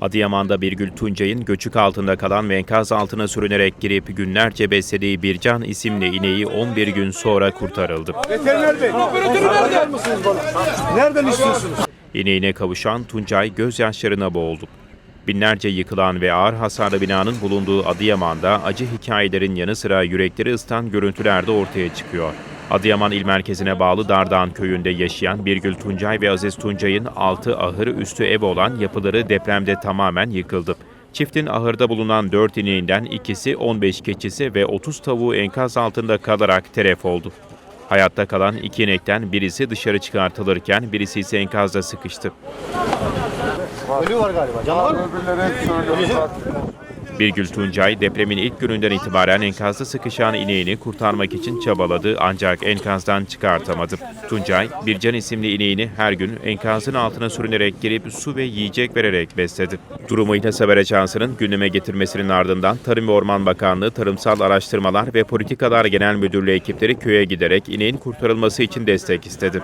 Adıyaman'da Birgül Tuncay'ın göçük altında kalan ve enkaz altına sürünerek girip günlerce beslediği Bircan isimli ineği 11 gün sonra kurtarıldı. Veteriner Bey. Bakar mısınız bana? Nereden istiyorsunuz? İneğine kavuşan Tuncay gözyaşlarına boğuldu. Binlerce yıkılan ve ağır hasarlı binanın bulunduğu Adıyaman'da acı hikayelerin yanı sıra yürekleri ısıtan görüntüler de ortaya çıkıyor. Adıyaman il merkezine bağlı Dardağan köyünde yaşayan Birgül Tuncay ve Aziz Tuncay'ın altı ahır üstü ev olan yapıları depremde tamamen yıkıldı. Çiftin ahırda bulunan 4 ineğinden ikisi 15 keçisi ve 30 tavuğu enkaz altında kalarak telef oldu. Hayatta kalan iki inekten birisi dışarı çıkartılırken birisi ise enkazda sıkıştı. Ölü var galiba. Canavar mı? Birgül Tuncay depremin ilk gününden itibaren enkazda sıkışan ineğini kurtarmak için çabaladı ancak enkazdan çıkartamadı. Tuncay, Bircan isimli ineğini her gün enkazın altına sürünerek girip su ve yiyecek vererek besledi. Durumu İHA Haber Ajansı'nın gündeme getirmesinin ardından Tarım ve Orman Bakanlığı Tarımsal Araştırmalar ve Politikalar Genel Müdürlüğü ekipleri köye giderek ineğin kurtarılması için destek istedi.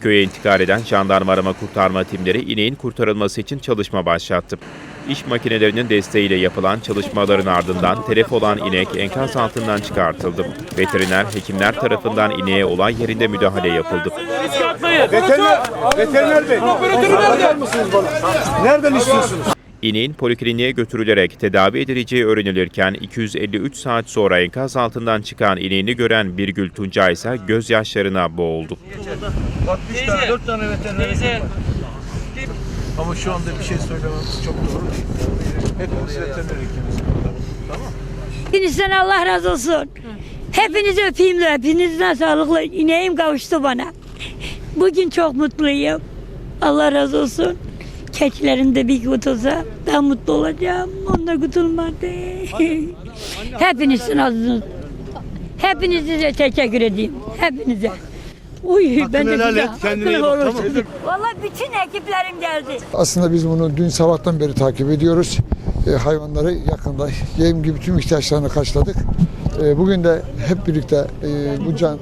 Köye intikal eden jandarma arama kurtarma timleri ineğin kurtarılması için çalışma başlattı. İş makinelerinin desteğiyle yapılan çalışmaların ardından telef olan inek enkaz altından çıkartıldı. Veteriner hekimler tarafından ineğe olay yerinde müdahale yapıldı. Veteriner, veteriner Bey. Bakar mısınız bana? Nereden istiyorsunuz? İneğin polikliniğe götürülerek tedavi edileceği öğrenilirken 253 saat sonra enkaz altından çıkan ineğini gören Birgül Tuncay ise gözyaşlarına boğuldu. Teyze, dört tane veteriner Ama şu anda bir şey söylememiz çok doğru değil. Hepimiz veteriner hekimiz burada. Tamam. Hepinizden Allah razı olsun. Hepinizi öpeyim de hepinizden sağlıklı ineğim kavuştu bana. Bugün çok mutluyum. Allah razı olsun. Keçilerin de bir kutusa ben mutlu olacağım. Onlar kutulmadı. Hepinizden razı olsun. Hepinize teşekkür edeyim. Hepinize. Uy ben de helal et, kendine iyi hakkını bak, tamam. Vallahi bütün ekiplerim geldi. Aslında biz bunu dün sabahtan beri takip ediyoruz. E, hayvanları yakında yem gibi tüm ihtiyaçlarını karşıladık. E, bugün de hep birlikte e, bu can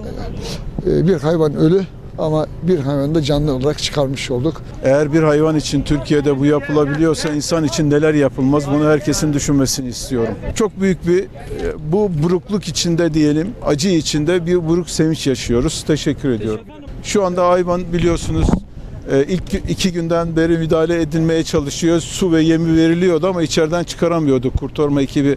e, bir hayvan ölü ama bir hayvanı da canlı olarak çıkarmış olduk. Eğer bir hayvan için Türkiye'de bu yapılabiliyorsa insan için neler yapılmaz bunu herkesin düşünmesini istiyorum. Çok büyük bir e, bu burukluk içinde diyelim acı içinde bir buruk sevinç yaşıyoruz. Teşekkür ediyorum. Şu anda hayvan biliyorsunuz e, ilk iki günden beri müdahale edilmeye çalışıyor. Su ve yemi veriliyordu ama içeriden çıkaramıyordu. Kurtarma ekibi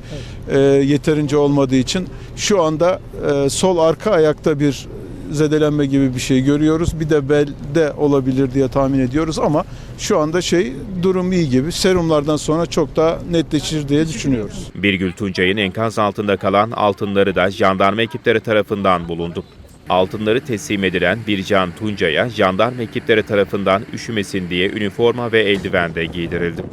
e, yeterince olmadığı için. Şu anda e, sol arka ayakta bir zedelenme gibi bir şey görüyoruz. Bir de belde olabilir diye tahmin ediyoruz ama şu anda şey durum iyi gibi. Serumlardan sonra çok daha netleşir diye düşünüyoruz. Birgül Tuncay'ın enkaz altında kalan altınları da jandarma ekipleri tarafından bulundu. Altınları teslim edilen Bircan Tuncay'a jandarma ekipleri tarafından üşümesin diye üniforma ve eldiven de giydirildi.